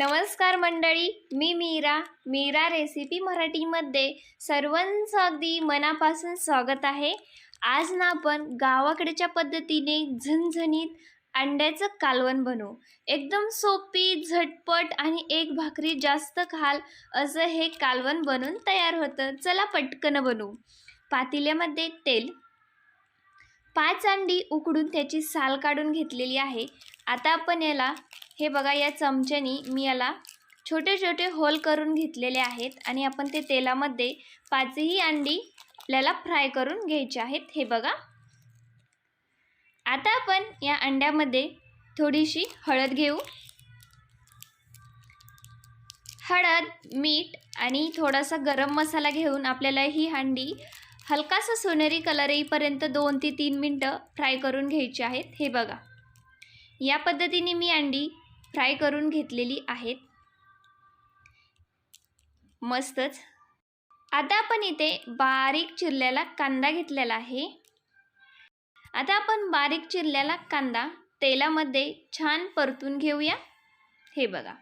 नमस्कार मंडळी मी मीरा. मीरा रेसिपी मराठीमध्ये सर्वांचं अगदी मनापासून स्वागत आहे. आज ना आपण गावाकडच्या पद्धतीने झणझणीत अंड्याचं कालवण बनवू. एकदम सोपी झटपट आणि एक भाकरी जास्त खाल असं हे कालवण बनवून तयार होतं. चला पटकन बनवू. पातेल्यामध्ये तेल पाच अंडी उकडून त्याची साल काढून घेतलेली आहे. आता आपण याला हे बघा या चमच्यानी मी याला छोटे छोटे होल करून घेतलेले आहेत आणि आपण ते तेलामध्ये पाचही अंडी आपल्याला फ्राय करून घ्यायचे आहेत. हे बघा. आता आपण या अंड्यामध्ये थोडीशी हळद घेऊ. हळद मीठ आणि थोडासा गरम मसाला घेऊन आपल्याला ही हंडी हलकासा सोनेरी कलर येईपर्यंत दोन ते तीन मिनटं फ्राय करून घ्यायची आहेत. हे बघा. या पद्धतीने मी अंडी फ्राय करून घेतलेली आहेत. मस्तच. आता आपण इथे बारीक चिरलेला कांदा घेतलेला आहे. आता आपण बारीक चिरलेला कांदा तेलामध्ये छान परतून घेऊया. हे बघा.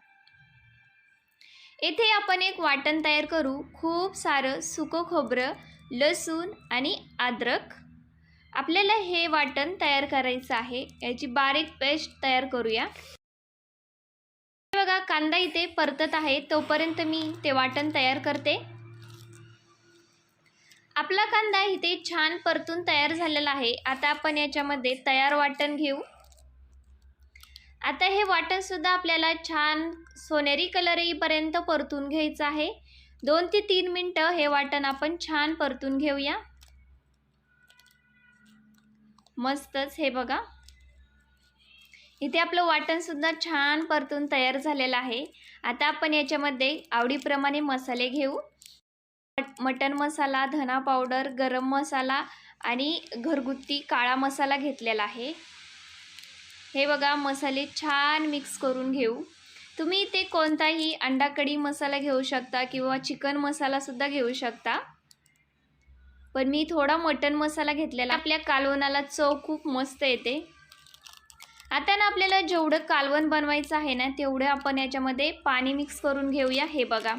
येथे आपण एक वाटण तयार करू. खूप सारं सुकं खोबरं लसूण आणि अद्रक. आपल्याला हे वाटण तयार करायचं आहे. याची बारीक पेस्ट तयार करूया. बघा कांदा इथे परतत आहे. तोपर्यंत मी ते वाटण तयार करते. आपला कांदा इथे छान परतून तयार झालेला आहे. आता आपण याच्यामध्ये तयार वाटण घेऊ. आता हे वाटणसुद्धा आपल्याला छान सोनेरी कलर येईपर्यंत परतून घ्यायचं आहे. दोन ते तीन मिनटं हे वाटण आपण छान परतून घेऊया. मस्तच हे बघा. इथे आपलं वाटणसुद्धा छान परतून तयार झालेलं आहे. आता आपण याच्यामध्ये आवडीप्रमाणे मसाले घेऊ. मटन मसाला धना पावडर गरम मसाला आणि घरगुती काळा मसाला घेतलेला आहे. हे बघा मसाले छान मिक्स करून घेऊ. तुम्ही इथे कोणताही अंडा कढी मसाला घेऊ शकता किंवा चिकन मसालासुद्धा घेऊ शकता. पण मी थोडा मटन मसाला घेतलेला आपल्या कालवणाला चव खूप मस्त येते. आता ना आपल्याला जेवढं कालवण बनवायचं आहे ना तेवढं आपण याच्यामध्ये पाणी मिक्स करून घेऊया. हे बघा.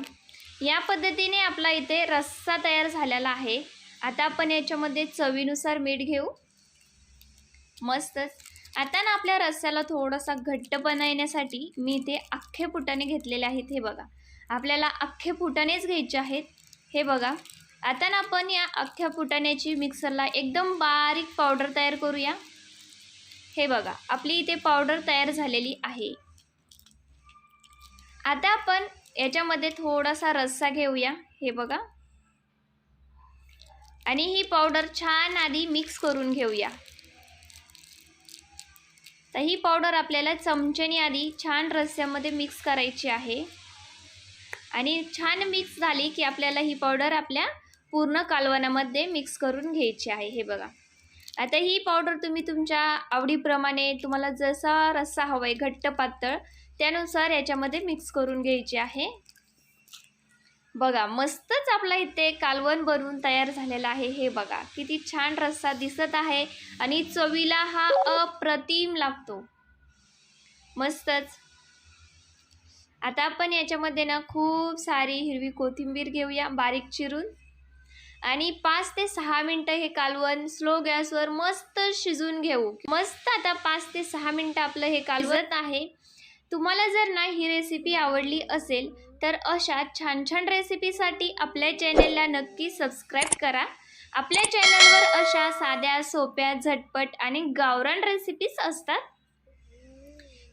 या पद्धतीने आपला इथे रस्सा तयार झालेला आहे. आता आपण याच्यामध्ये चवीनुसार मीठ घेऊ. मस्तच आता ना आपल्या रस्स्याला थोडासा घट्टपणा येण्यासाठी मी इथे अख्खे फुटाने घेतलेले आहेत. हे बघा. आपल्याला अख्खे फुटानेच घ्यायचे आहेत. हे बघा. आता ना आपण या अख्ख्या फुटाण्याची मिक्सरला एकदम बारीक पावडर तयार करूया. हे बघा आपली इथे पावडर तयार झालेली आहे. आता आपण याच्यामध्ये थोडासा रस्सा घेऊया हे बघा. आणि ही पावडर छान आधी मिक्स करून घेऊया. तर ही पावडर आपल्याला चमच्याने आधी छान रस्स्यामध्ये मिक्स करायची आहे. आणि छान मिक्स झाली की आपल्याला ही पावडर आपल्या पूर्ण कालवणामध्ये मिक्स करून घ्यायची आहे हे बघा. आता ही पावडर तुम्ही तुमच्या आवडीप्रमाणे तुम्हाला जसा रस्सा हवा आहे घट्ट पातळ त्यानुसार याच्यामध्ये मिक्स करून घ्यायची आहे. बघा मस्तच आपला इथे कालवण बनवून तयार झालेला आहे. हे बघा किती छान रस्सा दिसत आहे आणि चवीला हा अप्रतिम लागतो. मस्तच. आता आपण याच्यामध्ये ना खूप सारी हिरवी कोथिंबीर घेऊया बारीक चिरून. आणि पाच ते सहा मिनटं हे कालवण स्लो गॅसवर मस्त शिजून घेऊ. मस्त आता पाच ते सहा मिनटं आपलं हे कालवत आहे. तुम्हाला जर ना ही रेसिपी आवडली असेल तर अशा छान छान रेसिपीसाठी आपल्या चॅनलला नक्की सबस्क्राईब करा. आपल्या चॅनलवर अशा साध्या सोप्या झटपट आणि गावरान रेसिपीज असतात.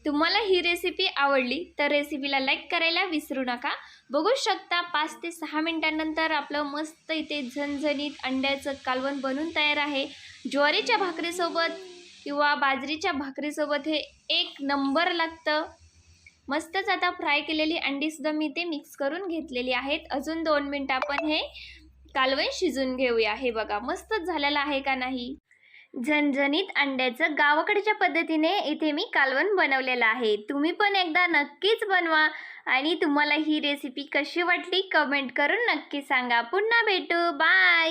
तुम्हाला ही रेसिपी आवडली तर रेसिपीला लाईक करायला विसरू नका. बघू शकता पाच ते सहा मिनटांनंतर आपलं मस्त इथे झणझणीत अंड्याचं कालवण बनून तयार आहे. ज्वारीच्या भाकरीसोबत किंवा बाजरीच्या भाकरीसोबत हे एक नंबर लागतं. मस्तच आता फ्राय केलेली अंडीसुद्धा मी ते मिक्स करून घेतलेली आहेत. अजून दोन मिनटं आपण हे कालवण शिजून घेऊया. हे बघा मस्तच झालेलं आहे का नाही? झणझणीत अंड्याचं गावाकडच्या पद्धतीने इथे मी कालवण बनवलेलं आहे. तुम्ही पण एकदा नक्कीच बनवा आणि तुम्हाला ही रेसिपी कशी वाटली कमेंट करून नक्की सांगा. पुन्हा भेटू. बाय